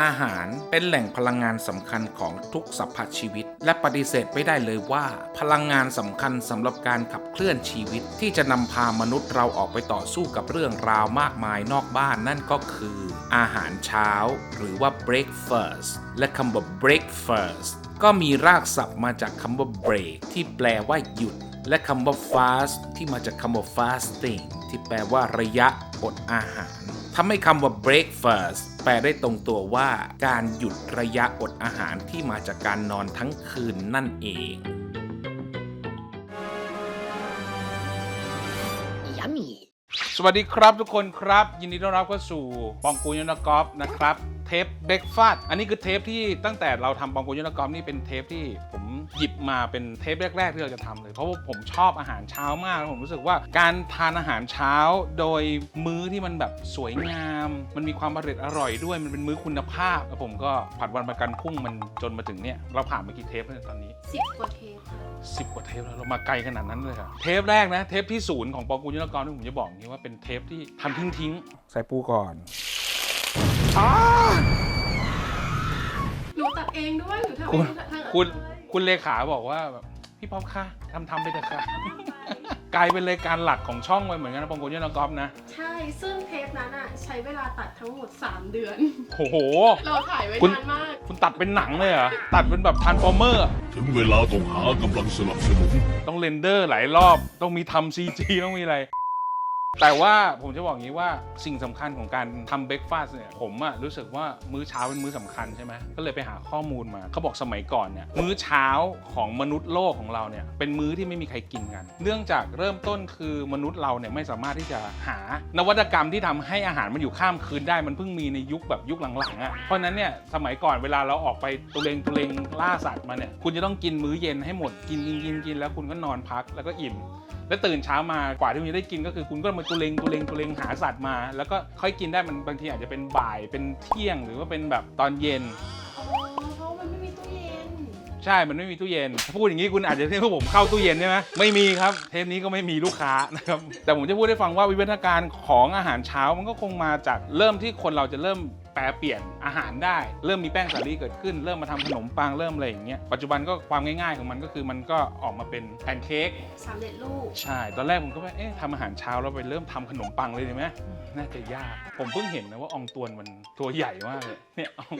อาหารเป็นแหล่งพลังงานสำคัญของทุกสรรพชีวิต และปฏิเสธไม่ได้เลยว่า พลังงานสำคัญสำหรับการขับเคลื่อนชีวิต ที่จะนำพามนุษย์เราออกไปต่อสู้กับเรื่องราวมากมายนอกบ้านนั่นก็คือ อาหารเช้า หรือว่า breakfast และคำว่า breakfast ก็มีรากศัพท์มาจากคำว่า break ที่แปลว่าหยุด และคำว่า fast ที่มาจากคำว่า fasting ที่แปลว่าระยะอดอาหาร ทำให้คำว่า breakfast แปลได้ตรงตัวว่าการหยุดระยะอดอาหารที่มาจากการนอนทั้งคืนนั่นเอง Yummy. สวัสดีครับทุกคนครับ ยินดีต้อนรับเข้าสู่ปองกูยนกอล์ฟนะครับ เทปเบรกฟาสอันนี้คือเทปที่ตั้งแต่เราทำปองกูยนกอล์ฟนี่เป็นเทปที่ผมหยิบมาเป็นเทปแรก ๆ ที่เราจะทำเลย เพราะว่าผมชอบอาหารเช้ามากแล้วผมรู้สึกว่าการทานอาหารเช้าโดยมื้อที่มันแบบสวยงาม มันมีความอร่อยอร่อยด้วยมันเป็นมื้อคุณภาพแล้วผมก็ผัดวันประกันพรุ่งมันจนมาถึงเนี่ยเราผ่านมากี่เทปแล้วเนี่ยตอนนี้ สิบกว่าเทปค่ะสิบกว่าเทปแล้วเรามาไกลขนาดนั้นเลยครับเทปแรกนะ เทปที่ศูนย์ของปองกูลยนกรที่ผมจะบอกอย่างนี้ว่าเป็นเทปที่ทำทิ้งทิ้งๆ ใส่ปูก่อน หนูตัดเองด้วยหนูทำคุณเองทั้งคุณเลยคุณเลขาบอกว่าแบบพี่ป๊อปค่ะทำทำไปเถอะค่ะ กลายเป็นรายการหลักของช่องไปเหมือนกันนะปองกูลยนกรนะใช่ ซึ่งเทปนั้นอะใช้เวลาตัดทั้งหมด 3 เดือน โอ้โห เราถ่ายไว้คุณ นานมาก คุณตัดเป็นหนังเลยเหรอตัดเป็นแบบทันฟอร์เมอร์ถึงเวลาต้องหากำลังสนับสนุน ต้องเรนเดอร์หลายรอบ ต้องมีทำซีจีต้องมีอะไร แต่ว่าผมจะบอกอย่างนี้ว่าสิ่งสำคัญของการทำเบรกฟาสเนี่ยผมอะรู้สึกว่ามื้อเช้าเป็นมื้อสำคัญใช่ไหมก็เลยไปหาข้อมูลมาเขาบอกสมัยก่อนเนี่ยมื้อเช้าของมนุษย์โลกของเราเนี่ยเป็นมื้อที่ไม่มีใครกินกัน เนื่องจากเริ่มต้นคือมนุษย์เราเนี่ยไม่สามารถที่จะหานวัตกรรมที่ทำให้อาหารมันอยู่ข้ามคืนได้มันเพิ่งมีในยุคแบบยุคหลังๆอะเพราะนั้นเนี่ยสมัยก่อนเวลาเราออกไปตุเลงตุเลงล่าสัตว์มาเนี่ยคุณจะต้องกินมื้อเย็นให้หมดกินกินกินกินแล้วคุณก็นอนพักแล้วก็อิ่ม แล้วตื่นเช้ามากว่าที่คุณจะได้กินก็คือคุณก็มาตุเลงตุเลงตุเลงหาสัตว์มา แล้วก็ค่อยกินได้มันบางทีอาจจะเป็นบ่ายเป็นเที่ยงหรือว่าเป็นแบบตอนเย็น อ๋อเพราะมันไม่มีตู้เย็น ใช่ มันไม่มีตู้เย็น ถ้าพูดอย่างนี้คุณอาจจะคิดว่าผมเข้าตู้เย็นใช่ไหมไม่มีครับ เทปนี้ก็ไม่มีลูกค้านะครับ แต่ผมจะพูดให้ฟังว่าวิวัฒนาการของอาหารเช้ามันก็คงมาจากเริ่มที่คนเราจะเริ่ม แปรเปลี่ยนอาหารได้ เริ่มมีแป้งสาลีเกิดขึ้น เริ่มมาทำขนมปังเริ่มอะไรอย่างเงี้ยปัจจุบันก็ความง่ายๆของมันก็คือมันก็ออกมาเป็นแพนเค้กสามเด็ดลูกใช่ ตอนแรกผมก็ว่าเอ๊ะทำอาหารเช้าแล้วไปเริ่มทำขนมปังเลยดีไหมน่าจะยาก ผมเพิ่งเห็นนะว่าอองตวนมันตัวใหญ่มากเลยเนี่ยออง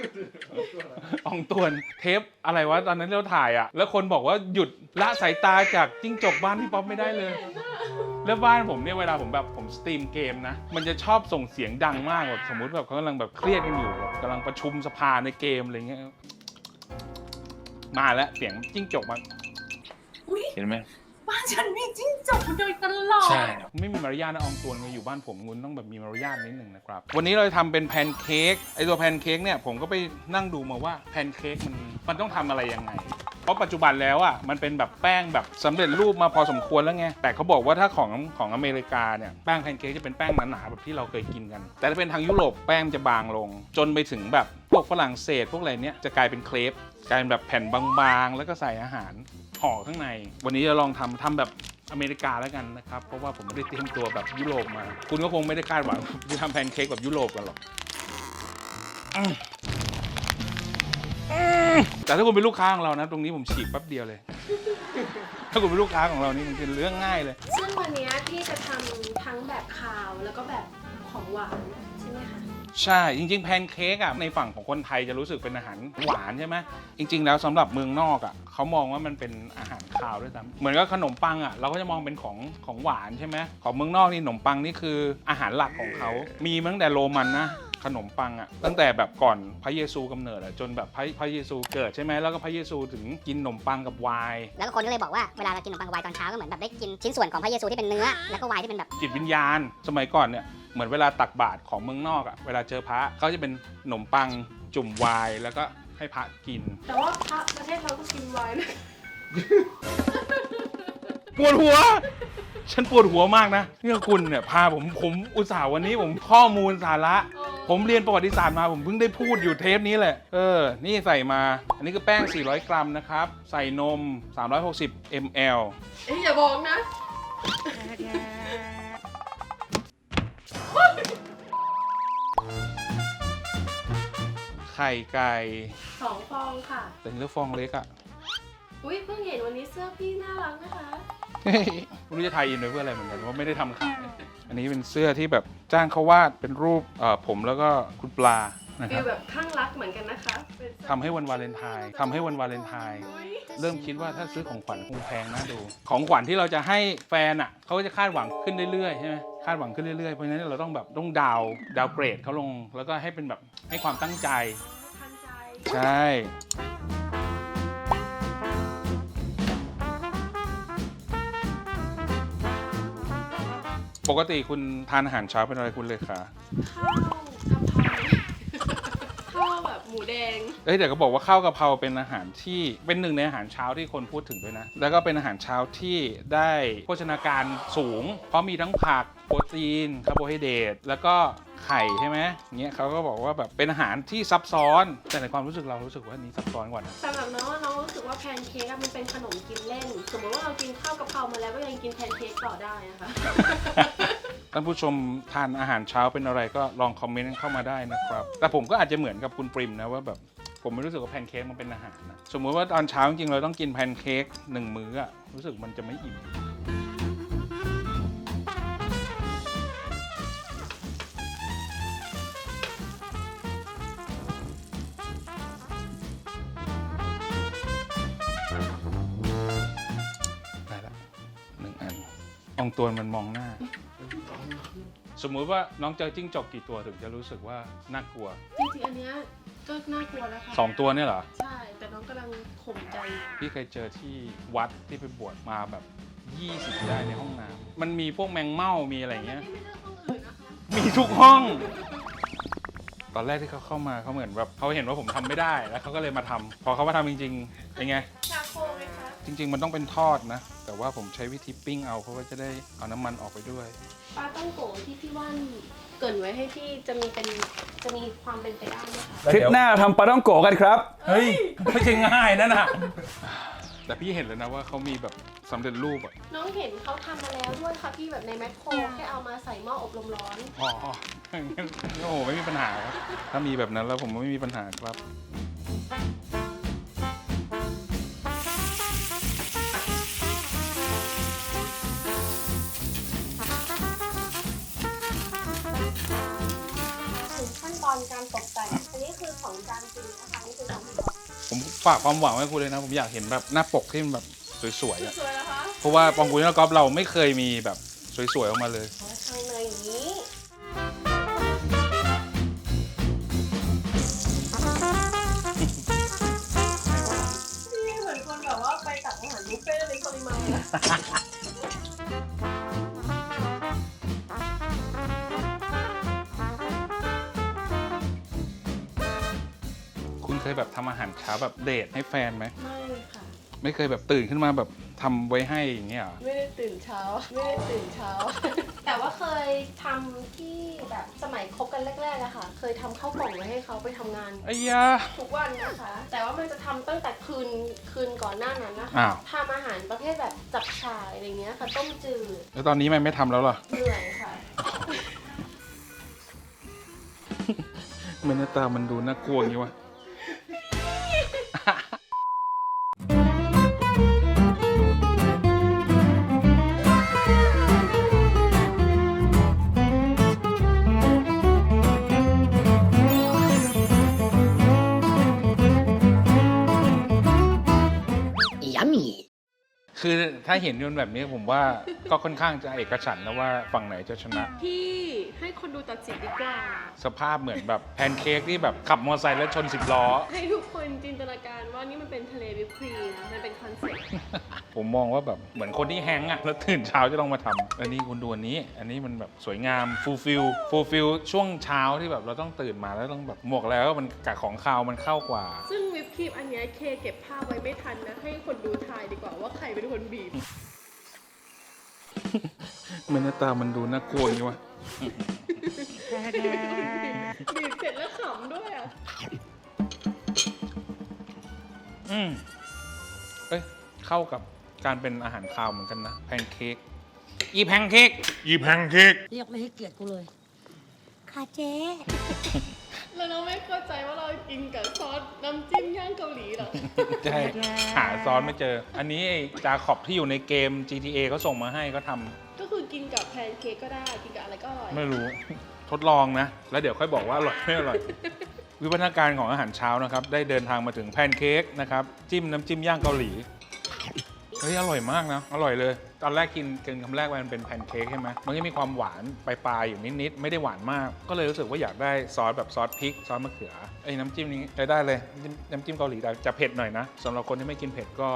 อองตวนเทปอะไรวะตอนนั้นเราถ่ายอะ แล้วคนบอกว่าหยุดละสายตาจากจิ้งจกบ้านพี่ป๊อปไม่ได้เลยแล้วบ้านผมเนี่ยเวลาผมแบบผมสตรีมเกมนะ มันจะชอบส่งเสียงดังมากแบบสมมติแบบเขากำลังแบบเครียดกันอยู่แบบกำลังประชุมสภาในเกมอะไรเงี้ย มาแล้วเสียงจิ้งจกมาอุ๊ยเห็นไหมบ้านฉันมีจิ้งจกโดยตลอด ใช่ไม่มีมารยาทนะอองตวนมาอยู่บ้านผมคุณต้องแบบมีมารยาทนิดหนึ่งนะครับ วันนี้เราจะทำเป็นแพนเค้กไอตัวแพนเค้กเนี่ยผมก็ไปนั่งดูมาว่าแพนเค้กมันมันต้องทำอะไรยังไง เพราะปัจจุบันแล้วอะมันเป็นแบบแป้งแบบสำเร็จรูปมาพอสมควรแล้วไงแต่เขาบอกว่าถ้าของของอเมริกาเนี่ยแป้งแพนเค้กจะเป็นแป้งหนาๆแบบที่เราเคยกินกัน แต่ถ้าเป็นทางยุโรปแป้งจะบางลง จนไปถึงแบบพวกฝรั่งเศสพวกอะไรเนี้ยจะกลายเป็นเครปกลายเป็นแบบแผ่นบางๆ แล้วก็ใส่อาหารห่อข้างใน วันนี้จะลองทำทำแบบอเมริกาแล้วกันนะครับ เพราะว่าผมไม่ได้เตรียมตัวแบบยุโรปมา คุณก็คงไม่ได้คาดหวังจะทำแพนเค้กแบบยุโรปกันหรอก แต่ถ้าคุณเป็นลูกค้าของเรานะ ตรงนี้ผมฉีกแป๊บเดียวเลย ถ้าคุณเป็นลูกค้าของเรานี่มันเป็นเรื่องง่ายเลย ซึ่งวันเนี้ยพี่จะทำทั้งแบบคาวแล้วก็แบบของหวานใช่ไหมคะ ใช่ จริงๆ แพนเค้กอะในฝั่งของคนไทยจะรู้สึกเป็นอาหารหวานใช่ไหมจริง ๆ แล้วสำหรับเมืองนอกอะเขามองว่ามันเป็นอาหารคาวด้วยซ้ำเหมือนกับขนมปังอะเราก็จะมองเป็นของของหวานใช่ไหมของเมืองนอกนี่ขนมปังนี่คืออาหารหลักของเขามีมาตั้งแต่โรมันนะ ขนมปังอะตั้งแต่แบบก่อนพระเยซูกำเนิดอะจนแบบพระพระเยซูเกิดใช่ไหมแล้วก็พระเยซูถึงกินขนมปังกับไวน์แล้วก็คนก็เลยบอกว่าเวลาเรากินขนมปังกับไวน์ตอนเช้าก็เหมือนแบบได้กินชิ้นส่วนของพระเยซูที่เป็นเนื้อ แล้วก็ไวน์ที่เป็นแบบจิตวิญญาณ สมัยก่อนเนี่ยเหมือนเวลาตักบาตรของเมืองนอกอะเวลาเจอพระเขาจะเป็นขนมปังจุ่มไวน์แล้วก็ให้พระกิน แต่ว่าพระประเทศเราก็กินไวน์นะ ปวดหัว ฉันปวดหัวมากนะเนี่ยคุณเนี่ยพาผมผมอุตส่าห์วันนี้ผมข้อมูลสาระ ผมเรียนประวัติศาสตร์มาผมเพิ่งได้พูดอยู่เทปนี้แหละ เออ นี่ใส่มา อันนี้คือแป้ง 400 กรัมนะครับ ใส่นม 360 ml เอ้ยอย่าบอกนะขไข่ไก่สองฟองค่ะ แต่เลือกฟองเล็กอะ อุ้ยเพิ่งเห็นวันนี้เสื้อพี่น่ารักนะคะเฮ้ย ไม่รู้จะไทยอินไปเพื่ออะไรเหมือนกันว่าไม่ได้ทำขาย อันนี้เป็นเสื้อที่แบบจ้างเขาวาดเป็นรูปเอ่อผมแล้วก็คุณปลานะคฟิรัลบแบบข้างรักเหมือนกันนะคะเป็นเสื้อทำให้วันวาเลนไทน์ทำให้วันวาเลนไทน์อุ๊ยเริ่มคิดว่าถ้าซื้อของขวัญคงแพงน่าดู ของขวัญที่เราจะให้แฟนอะเขาก็จะคาดหวังขึ้นเรื่อยๆใช่ไหมคาดหวังขึ้นเรื่อยๆเพราะฉะนั้นเราต้องแบบต้องดาวดาวเกรดเขาลง แล้วก็ให้เป็นแบบให้ความตั้งใจ ทันใจ ใช่ ปกติคุณทานอาหารเช้าเป็นอะไรคุณเลยคะข้าวกะเพราข้าวแบบหมูแดง เอ้ยแต่ก็บอกว่าข้าวกะเพราเป็นอาหารที่เป็นหนึ่งในอาหารเช้าที่คนพูดถึงด้วยนะ แล้วก็เป็นอาหารเช้าที่ได้โภชนาการสูง เพราะมีทั้งผักโปรตีนคาร์โบไฮเดรตแล้วก็ไข่ใช่ไหมเงี้ยเขาก็บอกว่าแบบเป็นอาหารที่ซับซ้อน แต่ในความรู้สึกเรารู้สึกว่าอันนี้ซับซ้อนกว่านะ สำหรับน้องอะน้องรู้สึกว่าแพนเค้กอะมันเป็นขนมกินเล่น สมมติว่าเรากินข้าวกะเพรามาแล้วก็ยังกินแพนเค้กต่อได้นะคะ ท่านผู้ชมทานอาหารเช้าเป็นอะไรก็ลองคอมเมนต์เข้ามาได้นะครับ แต่ผมก็อาจจะเหมือนกับคุณปริมนะว่าแบบผมไม่รู้สึกว่าแพนเค้กมันเป็นอาหารนะสมมุติว่าตอนเช้าจริงๆเราต้องกินแพนเค้กหนึ่งมื้ออะรู้สึกมันจะไม่อิ่มได้ละหนึ่งอันองตัวนมันมองหน้า สมมุติว่าน้องเจอจิ้งจกกี่ตัวถึงจะรู้สึกว่าน่ากลัวจริงๆอันเนี้ยก็น่ากลัวแล้วค่ะสองตัวเนี่ยเหรอ ใช่ แต่น้องกำลังข่มใจอยู่พี่เคยเจอที่วัดที่ไปบวชมาแบบ 20ได้ในห้องน้ำมันมีพวกแมงเม่ามีอะไรเงี้ย นี่ไม่เลือกห้องอื่นนะคะ มีทุกห้อง ตอนแรกที่เขาเข้ามาเขาเหมือนแบบเขาเห็นว่าผมทำไม่ได้แล้วเขาก็เลยมาทำพอเขามาทำจริงๆเป็นไงชาโคไหมคะ จริง ๆ มันต้องเป็นทอดนะ แต่ว่าผมใช้วิธีปิ้งเอาเพราะว่าจะได้เอาน้ำมันออกไปด้วย ปลาต้องโกะที่พี่ว่านเกรินไว้ให้พี่จะมีเป็นจะมีความเป็นไปได้ไหมคะคลิปหน้าทำปลาต้องโกะกันครับ เฮ้ย ไม่ใช่ง่ายนะน่ะ แต่พี่เห็นแล้วนะว่าเขามีแบบสำเร็จรูปอะน้องเห็นเขาทำมาแล้วด้วยค่ะพี่แบบในแมคโครแค่เอามาใส่หม้ออบลมร้อน อ๋องั้นโอ้โหไม่มีปัญหาครับ ถ้ามีแบบนั้นแล้วผมไม่มีปัญหาครับ ฝากความหวังไว้คุณเลยนะ ผมอยากเห็นแบบหน้าปกที่มันแบบสวยๆอะสวยนะคะเพราะว่าปองกุลและกอล์ฟเราไม่เคยมีแบบสวยๆออกมาเลยข้างในอย่างนี้นี่เหมือนคนแบบว่าไปตักอาหารบุฟเฟ่ต์ในปริมาณ แบบทำอาหารเช้าแบบเดทให้แฟนไหมไม่ค่ะ ไม่เคยแบบตื่นขึ้นมาแบบทำไว้ให้อย่างเงี้ยเหรอไม่ได้ตื่นเช้า ไม่ได้ตื่นเช้า แต่ว่าเคยทำที่แบบสมัยคบกันแรกๆอะค่ะ เคยทำข้าวกล่องไว้ให้เขาไปทำงาน ไอ้ยา ทุกวันนะคะ แต่ว่ามันจะทำตั้งแต่คืนคืนก่อนหน้านั้นนะคะอ้าว ทำอาหารประเภทแบบจับฉ่ายอะไรเงี้ยค่ะต้มจืดแล้วตอนนี้มันไม่ทำแล้วเหรอเหนื่อยค่ะ มันหน้าตามันดูน่ากลัวอย่างนี้วะ Yummy คือถ้าเห็นยนต์แบบนี้ผมว่า ก็ค่อนข้างจะเอกฉันท์นะว่าฝั่งไหนจะชนะ พี่ให้คนดูตัดสินดีกว่า สภาพเหมือนแบบแพนเค้กที่แบบขับมอเตอร์ไซค์แล้วชนสิบล้อ ให้ทุกคนจินตนาการว่านี่มันเป็นทะเลวิปครีมมันเป็นคอนเซ็ปต์ผมมองว่าแบบเหมือนคนที่แฮงก์อะแล้วตื่นเช้าจะต้องมาทำอันนี้คุณดูอันนี้ อันนี้มันแบบสวยงามฟูลฟิลฟูลฟิลช่วงเช้าที่แบบเราต้องตื่นมาแล้วต้องแบบหมวกแล้วมันกับของคาวมันเข้ากว่า ซึ่งวิปครีมอันเนี้ยเคเก็บภาพไว้ไม่ทันนะ ให้คนดูทายดีกว่าว่าใครเป็นคนบีบ มันหน้าตามันดูน่ากลัวอย่างนี้วะบีบเสร็จแล้วขำด้วยอะอืมเอ้ยเข้ากับการเป็นอาหารคาวเหมือนกันนะแพนเค้กอีแพนเค้กอีแพนเค้กเรียกไม่ให้เกียรติกูเลย ค่ะเจ๊เรา แล้วน้องไม่เข้าใจว่าเรากินกับซอสน้ำจิ้มย่างเกาหลีเหรอ ใช่หาซอสไม่เจอ อันนี้ไอ้จาขอบที่อยู่ในเกม GTA เขาส่งมาให้ก็ทำก็คือกินกับแพนเค้กก็ได้ กินกับอะไรก็อร่อย ไม่รู้ ทดลองนะ แล้วเดี๋ยวค่อยบอกว่าอร่อยไม่อร่อย วิวัฒนาการของอาหารเช้านะครับ ได้เดินทางมาถึงแพนเค้กนะครับ จิ้มน้ำจิ้มย่างเกาหลี เฮ้ยอร่อยมากนะ อร่อยเลย ตอนแรกกินกินคำแรกมันเป็นแพนเค้กใช่ไหมมันก็มีความหวานปลายๆอยู่นิดๆ ไม่ได้หวานมาก ก็เลยรู้สึกว่าอยากได้ซอสแบบซอสพริก ซอสมะเขือไอ้น้ำจิ้มนี้ใช้ได้เลยน้ำน้ำจิ้มเกาหลีแต่จะเผ็ดหน่อยนะสำหรับคนที่ไม่กินเผ็ดก็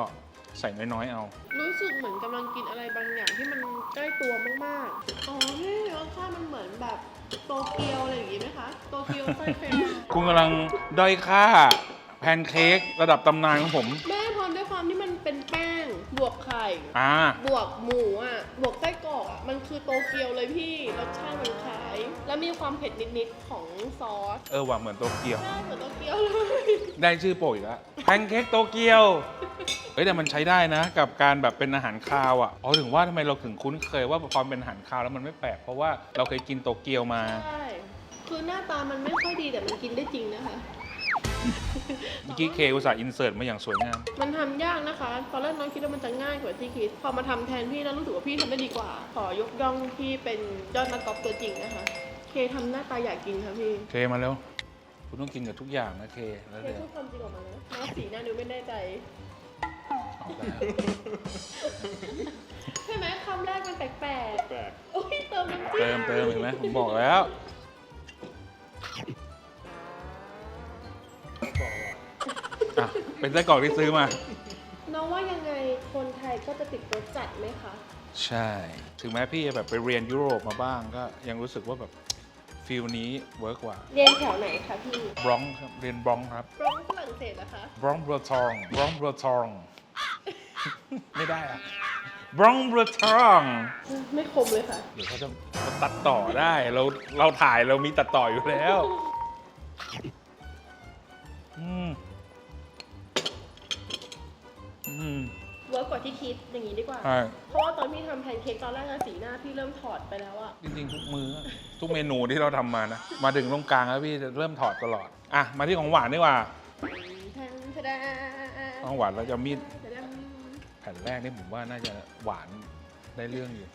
ใส่น้อยๆ เอา รู้สึกเหมือนกำลังกินอะไรบางอย่างที่มันใกล้ตัวมากๆ อ๋อนี่รสชาติมันเหมือนแบบโตเกียวอะไรอย่างงี้ไหมคะ โตเกียวไส้เค็มคุณกำลังด้อยค่าแพนเค้กระดับตำนานของผม แม่พรด้วยความที่มันเป็นแป้ง บวกไข่ อ่า บวกหมูอะ บวกไส้กรอกอะ มันคือโตเกียวเลยพี่ รสชาติมันคล้าย แล้วมีความเผ็ดนิดๆของซอสเออว่ะเหมือนโตเกียว ใช่เหมือนโตเกียวเลย ได้ชื่อโปรอีกแล้วแพนเค้กโตเกียว เฮ้ยแต่มันใช้ได้นะ กับการแบบเป็นอาหารคาวอะอ๋อถึงว่าทำไมเราถึงคุ้นเคยว่าความเป็นอาหารคาวแล้วมันไม่แปลกเพราะว่าเราเคยกินโตเกียวมา ใช่ คือหน้าตามันไม่ค่อยดีแต่มันกินได้จริงนะคะ เมื่อกี้เคอุตส่าห์อินเสิร์ตมาอย่างสวยงาม มันทำยากนะคะ ตอนแรกน้องคิดว่ามันจะง่ายกว่าที่คิด พอมาทำแทนพี่แล้วรู้สึกว่าพี่ทำได้ดีกว่า ขอยกย่องพี่เป็นยอดนักกอล์ฟตัวจริงนะคะ เคทำหน้าตาอยากกินค่ะพี่เคมาแล้ว คุณต้องกินกับทุกอย่างนะเค แล้วเคเดี๋ยวพูดความจริงออกมานะน้าสีหน้าดูไม่แน่ใจ เอาได้ใช่ไหมคำแรกมันแปลกๆ โอ้ยเติมน้ำจิ้มเติมเติมเห็นไหมผมบอกแล้ว เป็นไส้กรอกที่ซื้อมา น้องว่ายังไงคนไทยก็จะติดรสจัดไหมคะ ใช่ ถึงแม้พี่จะแบบไปเรียนยุโรปมาบ้างก็ยังรู้สึกว่าแบบฟิลนี้เวิร์กกว่าเรียนแถวไหนคะพี่บรองซ์ครับเรียนบรองซ์ครับร้องฝรั่งเศสนะคะบรองซ์บรทองบรองซ์บรทอง ไม่ได้อะบรองซ์บรทองไม่คมเลยค่ะ เดี๋ยวเขาจะมาตัดต่อได้เราเราถ่ายเรามีตัดต่ออยู่แล้ว อืม อืม เวิร์กกว่าที่คิดอย่างนี้ดีกว่า ใช่ เพราะว่าตอนพี่ทำแพนเค้กตอนแรกอะสีหน้าพี่เริ่มถอดไปแล้วอะจริงๆ ทุกมือทุกเมนูที่เราทำมานะ มาถึงตรงกลางแล้วพี่จะเริ่มถอดตลอด อะ มาที่ของหวานดีกว่า แทนแทดาของหวานเราจะมีดแทดาแผ่นแรกนี่ผมว่าน่าจะหวานได้เรื่องอยู่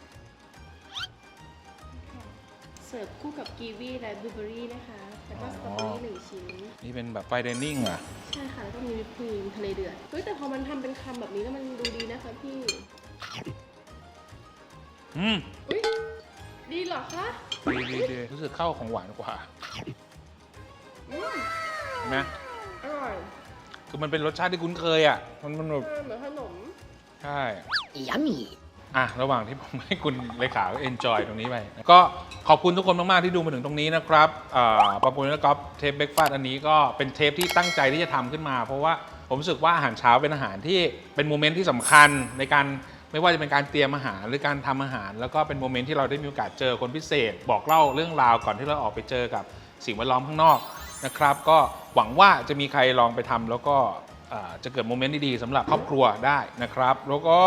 เสิร์ฟคู่กับกีวีและบลูเบอรี่นะคะ แล้วก็สตรอเบอรี่หนึ่งชิ้น นี่เป็นแบบไฟเดนิ่งอะ ใช่ค่ะแล้วก็มีวิปครีมทะเลเดือดเฮ้ยแต่พอมันทำเป็นคำแบบนี้แล้วมันดูดีนะคะพี่อืมอุ้ยดีเหรอคะดีดีดีรู้สึกเข้าของหวานกว่าอืมเห็นไหมอร่อยคือมันเป็นรสชาติที่คุ้นเคยอะ มันมันแบบเออเหมือนขนม ใช่ อะระหว่างที่ผมให้คุณเลขา enjoy ตรงนี้ไปก็ขอบคุณทุกคนมาก ๆ ที่ดูมาถึงตรงนี้นะครับอ่าปะปุนและก๊อฟเทปเบรกฟาสอันนี้ก็เป็นเทปที่ตั้งใจที่จะทำขึ้นมา เพราะว่าผมรู้สึกว่าอาหารเช้าเป็นอาหารที่เป็นโมเมนต์ที่สำคัญในการไม่ว่าจะเป็นการเตรียมอาหารหรือการทำอาหาร แล้วก็เป็นโมเมนต์ที่เราได้มีโอกาสเจอคนพิเศษ บอกเล่าเรื่องราวก่อนที่เราออกไปเจอกับสิ่งแวดล้อมข้างนอกนะครับ ก็หวังว่าจะมีใครลองไปทำแล้วก็จะเกิดโมเมนต์ดีๆสำหรับครอบครัวได้นะครับ แล้วก็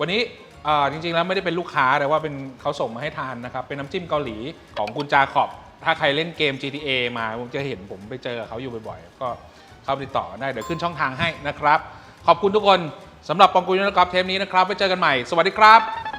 วันนี้ อ่าจริงๆแล้วไม่ได้เป็นลูกค้าแต่ว่าเป็นเขาส่งมาให้ทานนะครับ เป็นน้ำจิ้มเกาหลีของคุณจาขอบ ถ้าใครเล่นเกม GTA มาผมจะเห็นผมไปเจอเขาอยู่บ่อยๆ ก็เข้าไปติดต่อได้ เดี๋ยวขึ้นช่องทางให้นะครับ ขอบคุณทุกคนสำหรับปองกุลยนต์กอล์ฟเทปนี้นะครับไว้เจอกันใหม่ สวัสดีครับ